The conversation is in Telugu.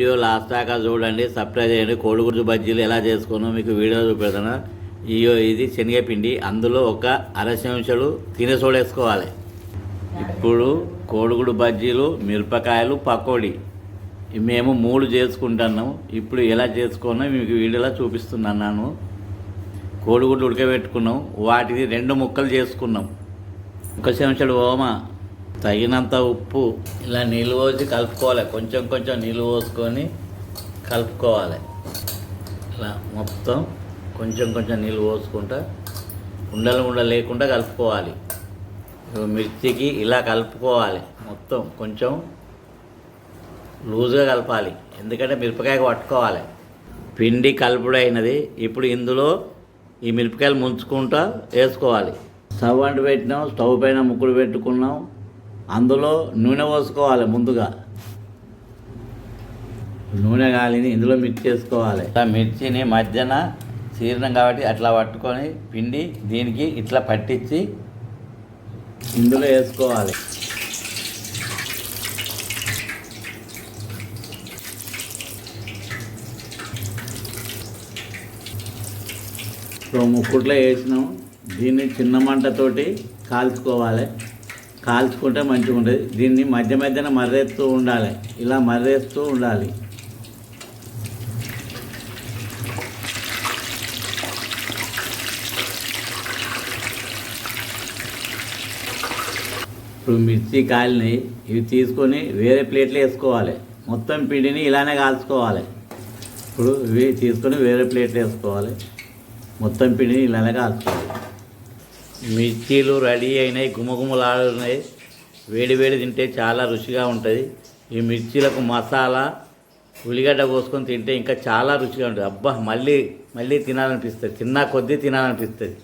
వీడియో లాస్ట్ దాకా చూడండి సబ్స్క్రైబ్ చేయండి కోడిగుడ్డు బజ్జీలు ఎలా చేసుకున్నాం మీకు వీడియో చూపెడతాను. ఇయో ఇది శనగపిండి. అందులో ఒక అర చెంచాడు తినే వేసుకోవాలి. ఇప్పుడు కోడిగుడు బజ్జీలు మిరపకాయలు పకోడీ మేము మూడు చేసుకుంటున్నాం ఇప్పుడు ఎలా చేసుకున్నాం మీకు వీడియోలో చూపిస్తున్నాను కోడిగుడ్డు ఉడకబెట్టుకున్నాం. వాటిని రెండు ముక్కలు చేసుకున్నాం. ఒక చెంచాడు ఓమా తగినంత ఉప్పు ఇలా నీళ్ళు పోసి కలుపుకోవాలి. కొంచెం కొంచెం నీళ్ళు పోసుకొని కలుపుకోవాలి. ఇలా మొత్తం కొంచెం కొంచెం నీళ్ళు పోసుకుంటా ఉండలు ఉండలు లేకుండా కలుపుకోవాలి. మిర్చికి ఇలా కలుపుకోవాలి. మొత్తం కొంచెం లూజ్గా కలపాలి. ఎందుకంటే మిరపకాయకు పట్టుకోవాలి. పిండి కలుపుడైనది ఇప్పుడు ఇందులో ఈ మిరపకాయలు ముంచుకుంటా వేసుకోవాలి. స్టవ్ అంటు పెట్టినాం. స్టవ్ పైన ముక్కుడు పెట్టుకున్నాం. అందులో నూనె పోసుకోవాలి ముందుగా. నూనె గాలిని ఇందులో మిక్స్ చేసుకోవాలి. ఇట్లా మిర్చిని మధ్యన చీరణం కాబట్టి అట్లా పట్టుకొని పిండి దీనికి ఇట్లా పట్టించి ఇందులో వేసుకోవాలి. సో ముక్కుట్లో వేసినాం. దీన్ని చిన్న మంటతోటి కాల్చుకోవాలి. కాల్చుకుంటే మంచిగా ఉంటుంది దీన్ని మధ్య మధ్యన మర్రేస్తూ ఉండాలి. ఇలా మర్రేస్తూ ఉండాలి. ఇప్పుడు మిర్చి కాలినాయి ఇవి తీసుకొని వేరే ప్లేట్లో వేసుకోవాలి. మొత్తం పిండిని ఇలానే కాల్చుకోవాలి. ఇప్పుడు ఇవి తీసుకొని వేరే ప్లేట్లో వేసుకోవాలి. మొత్తం పిండిని ఇలానే కాల్చుకోవాలి. మిర్చీలు రెడీ అయినాయి గుమగుమలాడున్నాయి. వేడి వేడి తింటే చాలా రుచిగా ఉంటుంది. ఈ మిర్చీలకు మసాలా ఉల్లిగడ్డ కోసుకొని తింటే ఇంకా చాలా రుచిగా ఉంటుంది. అబ్బా మళ్ళీ మళ్ళీ తినాలనిపిస్తుంది. తిన్నా కొద్దీ తినాలనిపిస్తుంది.